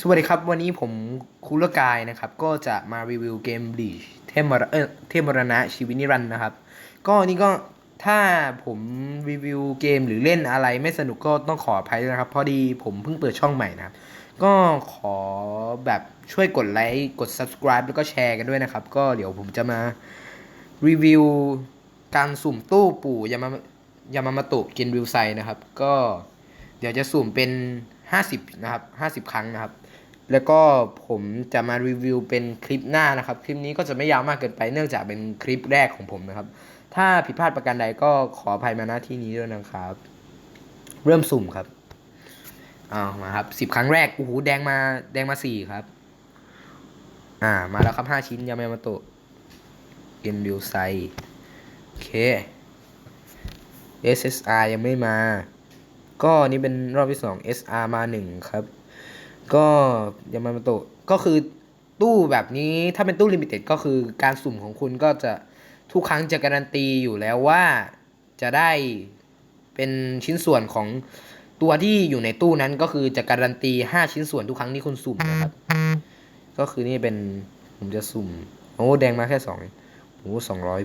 สวัสดีครับ วันนี้ผมคุลกายนะครับ ก็จะมารีวิวเกมบลีชเทมรเออเทมรณะชีวินิรันนะครับ ก็นี่ก็ถ้าผมรีวิวเกมหรือเล่นอะไรไม่สนุกก็ต้องขออภัยด้วยนะครับพอดีผมเพิ่งเปิดช่องใหม่นะครับ ก็ขอแบบช่วยกดไลค์กด subscribe แล้วก็แชร์กันด้วยนะครับ ก็เดี๋ยวผมจะมารีวิวการสุ่มตู้ปู่ยามายามามาตะเกนวิวไซนะครับ ก็เดี๋ยวจะสุ่มเป็น 50นะครับ50 ครั้งนะครับ แล้วก็ผมจะมารีวิวเป็นคลิปหน้านะครับ คลิปนี้ก็จะไม่ยาวมากเกินไปเนื่องจากเป็นคลิปแรกของผมนะครับ ถ้าผิดพลาดประการใดก็ขออภัยมาณที่นี้ด้วยนะครับ เริ่มสุ่มครับเอามาครับ10ครั้งแรกโอ้โหแดงมาแดงมา4ครับ อ่า มาแล้วครับ5ชิ้นยามามาโตะเกนวิวไซโอเค SSR ยังไม่มา ก็นี่เป็นรอบที่ 2 SR มา 1 ครับ ก็ยังมามาโตะก็คือตู้แบบนี้ถ้าเป็นตู้ลิมิเต็ดก็คือการสุ่มของคุณก็จะทุกครั้งจะการันตีอยู่แล้วว่าจะได้เป็นชิ้นส่วนของตัวที่อยู่ในตู้นั้นก็คือจะการันตี 5 ชิ้นส่วนทุกครั้งที่คุณสุ่มนะครับ ก็คือนี่เป็นผมจะสุ่ม โอ้ แดงมาแค่สองโอ้สองร้อย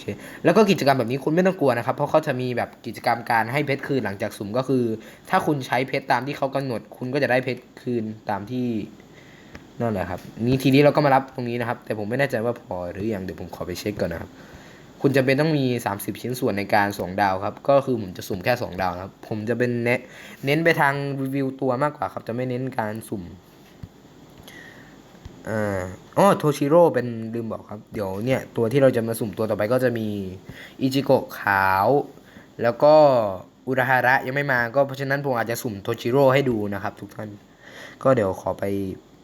เค แล้วก็กิจกรรมแบบนี้คุณไม่ต้องกลัวนะครับ เพราะเขาจะมีแบบกิจกรรมการให้เพชรคืนหลังจากสุ่มก็คือ ถ้าคุณใช้เพชรตามที่เขากำหนด คุณก็จะได้เพชรคืนตามที่นั่นแหละครับนี่ทีนี้เราก็มารับตรงนี้นะครับ แต่ผมไม่แน่ใจว่าพอหรือยังเดี๋ยวผมขอไปเช็คก่อนนะครับ คุณจะเป็นต้องมี 30 ชิ้นส่วนในการส่งดาวครับ ก็คือผมจะสุ่มแค่ 2 ดาวครับ ผมจะเป็นเน้นไปทางรีวิวตัวมากกว่าครับ จะไม่เน้นการสุ่ม อ่าอ๋อโทชิโร่เป็นลืมบอกครับ เดี๋ยวเนี่ย ตัวที่เราจะมาสุ่มตัวต่อไปก็จะมีอิจิโกะขาว แล้วก็อุราฮาระยังไม่มาก็เพราะฉะนั้นผมอาจจะสุ่มโทชิโร่ให้ดูนะครับ ทุกท่าน ก็เดี๋ยวขอไป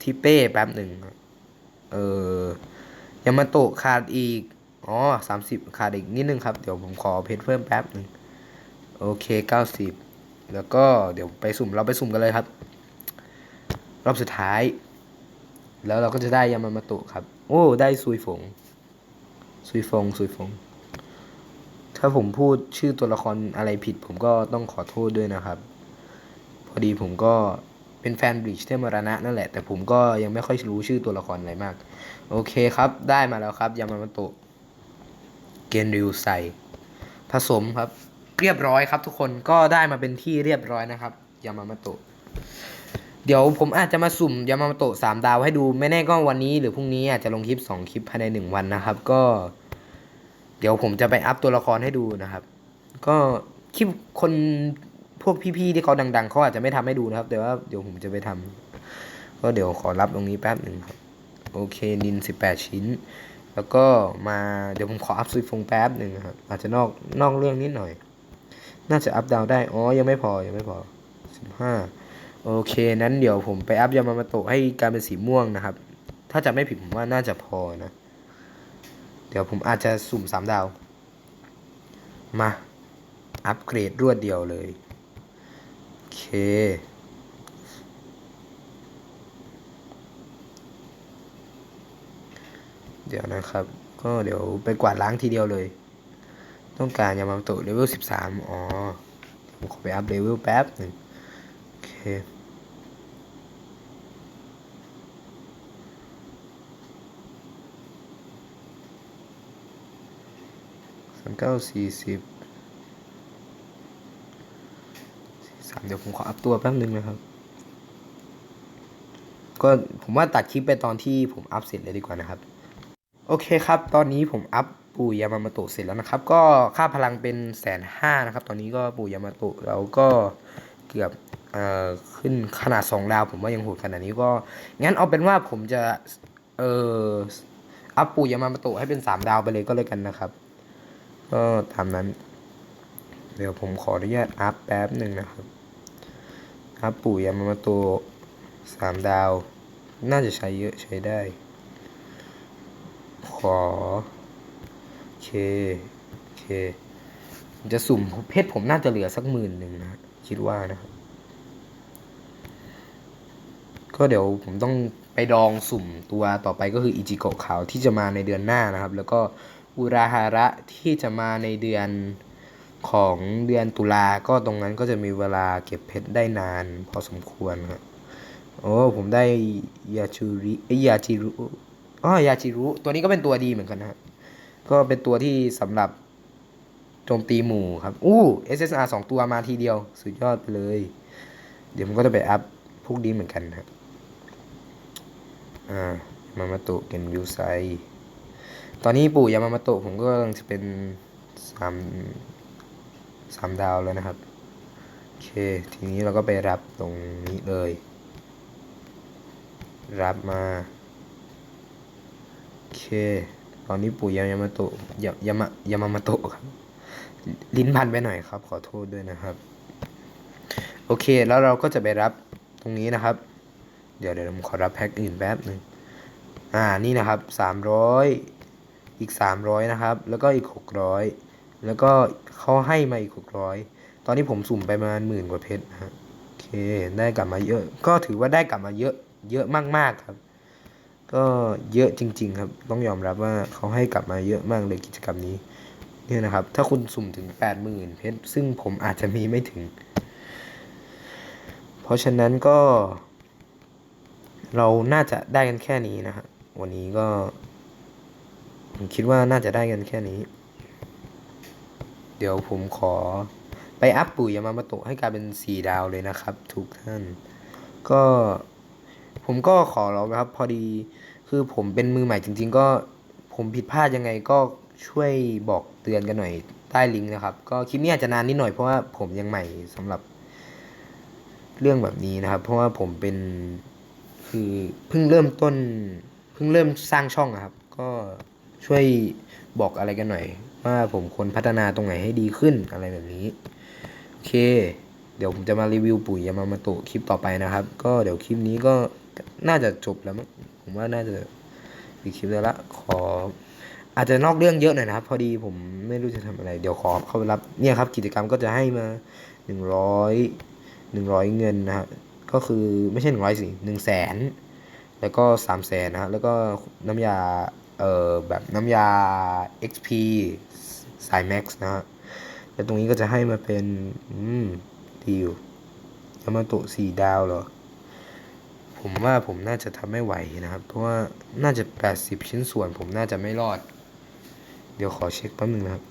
ที่เป้แป๊บหนึ่งเออยามาโตะขาดอีกอ๋อสามสิบขาดอีกนิดนึงครับ เดี๋ยวผมขอเพชรเพิ่มแป๊บหนึ่งโอเคเก้าสิบแล้วก็เดี๋ยวไปสุ่มเราไปสุ่มกันเลยครับ รอบสุดท้าย แล้วเราก็จะได้ยามามาโตะครับ โอ้ ได้ซุยฝงซุยฟงซุยฟง ถ้าผมพูดชื่อตัวละครอะไรผิด ผมก็ต้องขอโทษด้วยนะครับ พอดีผมก็เป็นแฟนบริชเทมรณะนั่นแหละ แต่ผมก็ยังไม่ค่อยรู้ชื่อตัวละครอะไรมาก โอเคครับ ได้มาแล้วครับยามามาโตะเกนริวไซผสมครับ เรียบร้อยครับทุกคนก็ได้มาเป็นที่เรียบร้อยนะครับยามามาโตะ เดี๋ยวผมอาจจะมาสุ่มยามามโตะสามดาวให้ดูไม่แน่ก็วันนี้หรือพรุ่งนี้อาจจะลงคลิปสองคลิปภายในหนึ่งวันนะครับ ก็ เดี๋ยวผมจะไปอัพตัวละครให้ดูนะครับ ก็คลิปคนพวกพี่ๆที่เขาดัง ๆเขาอาจจะไม่ทำให้ดูนะครับ แต่ว่าเดี๋ยวผมจะไปทำก็เดี๋ยวขอรับตรงนี้แป๊บหนึ่งครับโอเคนินสิบแปดชิ้น แล้วก็มาเดี๋ยวผมขออัพซุยฟงแป๊บหนึ่งครับอาจจะนอกนอกเรื่องนิดหน่อย น่าจะอัพดาวได้อ๋อยังไม่พอยังไม่พอสิบห้า โอเค นั้นเดี๋ยวผมไปอัพยามามาโตะให้กายเป็นสีม่วงนะครับ ถ้าจะไม่ผิดผมว่าน่าจะพอนะ เดี๋ยวผมอาจจะสุ่มสามดาว มา อัปเกรดรวดเดียวเลย โอเค เดี๋ยวนะครับ ก็เดี๋ยวไปกวาดล้างทีเดียวเลย ต้องการยามาโตะเลเวลสิบสามอ๋อ ผมขอไปอัพเลเวลแป๊บหนึ่งโอเคามเก้าสี่สิบสามเดี๋ยวผมขออัพตัวแป๊บนึงนะครับ ก็ผมว่าตัดคลิปไปตอนที่ผมอัพเสร็จเลยดีกว่านะครับ โอเคครับ ตอนนี้ผมอัพปู่ยามามาโตะเสร็จแล้วนะครับ ก็ค่าพลังเป็นแสนห้านะครับ ตอนนี้ก็ปู่ยามาโตะเราก็เกือบออขึ้นขนาดสองดาว ผมว่ายังโหดขนาดนี้ก็ งั้นเอาเป็นว่าผมจะ เอออัพปู่ยามามาโตะให้เป็นสามดาวไปเลยก็เลยกันนะครับ ก็ตามนั้น เดี๋ยวผมขออนุญาตอัพแป๊บหนึ่งนะครับอัพปู่ยามามาโตะสามดาว น่าจะใช้เยอะใช้ได้ ขอโอเคโอเคจะสุ่มเพชรผมน่าจะเหลือสักหมื่นหนึ่งนะ คิดว่านะครับ ก็เดี๋ยวผมต้องไปดองสุ่มตัวต่อไปก็คืออิจิโกะขาวที่จะมาในเดือนหน้านะครับ แล้วก็ อุราฮาระที่จะมาในเดือนของเดือนตุลาก็ตรงนั้นก็จะมีเวลาเก็บเพชรได้นาน พอสมควรครับโอ้ผมได้ยาชูริเอ้ยาจิรุอ๋อยาจิรุ ตัวนี้ก็เป็นตัวดีเหมือนกันนะฮะก็เป็นตัวที่สำหรับโจมตีหมู่ครับ อู้ SSR สองตัวมาทีเดียว สุดยอดเลย เดี๋ยวมันก็จะไปอัพพวกนี้เหมือนกันนะอ่า มามาโตะเกนยูไซ ตอนนี้ปู่ยามามาโตะผมก็กำลังจะเป็นสามสามดาวแล้วนะครับ โอเค ทีนี้เราก็ไปรับตรงนี้เลย รับมา โอเค ตอนนี้ปู่ยามาโตะยายามะยามามาโตะครับ ลิ้นพันไปหน่อยครับ ขอโทษด้วยนะครับ โอเค แล้วเราก็จะไปรับตรงนี้นะครับ เดี๋ยวเดี๋ยวผมขอรับแพ็คอื่นแป๊บหนึ่งอ่า นี่นะครับสามร้อย อีกสามร้อยนะครับ แล้วก็อีกหกร้อยแล้วก็เขาให้มาอีกหกร้อยตอนนี้ผมสุ่มไปประมาณหมื่นกว่าเพชรนะฮะโอเคได้กลับมาเยอะ ก็ถือว่าได้กลับมาเยอะเยอะมากๆครับ ก็เยอะจริง ๆ ครับ ต้องยอมรับว่าเขาให้กลับมาเยอะมากเลยกิจกรรมนี้เนี่ยนะครับ ถ้าคุณสุ่มถึงแปดหมื่นเพชร ซึ่งผมอาจจะมีไม่ถึง เพราะฉะนั้นก็ เราน่าจะได้กันแค่นี้นะฮะวันนี้ก็ ผมคิดว่าน่าจะได้กันแค่นี้ เดี๋ยวผมขอไปอัพปุ๋ยยามามาโตะให้กลายเป็นสี่ดาวเลยนะครับ ทุกท่าน ก็ผมก็ขอร้องนะครับ พอดีคือผมเป็นมือใหม่จริง ๆ ก็ผมผิดพลาดยังไงก็ช่วยบอกเตือนกันหน่อยใต้ลิงก์นะครับ ก็คลิปนี้อาจจะนานนิดหน่อยเพราะว่าผมยังใหม่สำหรับ เรื่องแบบนี้นะครับ เพราะว่าผมเป็นคือเพิ่งเริ่มต้น เพิ่งเริ่มสร้างช่องอะครับ ก็ ช่วยบอกอะไรกันหน่อย ว่าผมควรพัฒนาตรงไหนให้ดีขึ้นอะไรแบบนี้ โอเค เดี๋ยวผมจะมารีวิวปุ๋ยยามามาโตคลิปต่อไปนะครับ ก็เดี๋ยวคลิปนี้ก็น่าจะจบแล้วมั้งผมว่าน่าจะปิดคลิปแล้วละขอ อาจจะนอกเรื่องเยอะหน่อยนะครับ พอดีผมไม่รู้จะทำอะไร เดี๋ยวขอเข้าไปรับเนี่ยครับ กิจกรรมก็จะให้มาหนึ่งร้อยหนึ่งร้อยเงินนะครับก็คือไม่ใช่หนึ่งร้อยสิหนึ่งแสนแล้วก็สามแสนนะฮะแล้วก็น้ำยา เอ่อแบบน้ำยา XP สาย Max นะฮะแล้วตรงนี้ก็จะให้มาเป็น อืม ดีอยู่ยามาโตะสี่ดาวเหรอ ผมว่าผมน่าจะทำไม่ไหวนะครับ เพราะว่าน่าจะ 80 ชิ้นส่วน ผมน่าจะไม่รอด เดี๋ยวขอเช็คแป๊บนึงนะครับ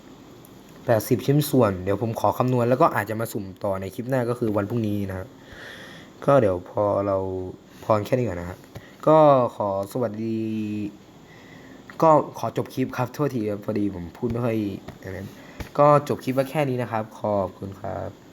80 ชิ้นส่วน เดี๋ยวผมขอคำนวณแล้วก็อาจจะมาสุ่มต่อในคลิปหน้าก็คือวันพรุ่งนี้นะครับก็เดี๋ยวพอเราพรแค่นี้ก่อนนะครับก็ขอสวัสดี ก็ขอจบคลิปครับโทษทีพอดีผมพูดไม่ค่อยอย่างนั้นก็จบคลิปว่าแค่นี้นะครับ ขอบคุณครับ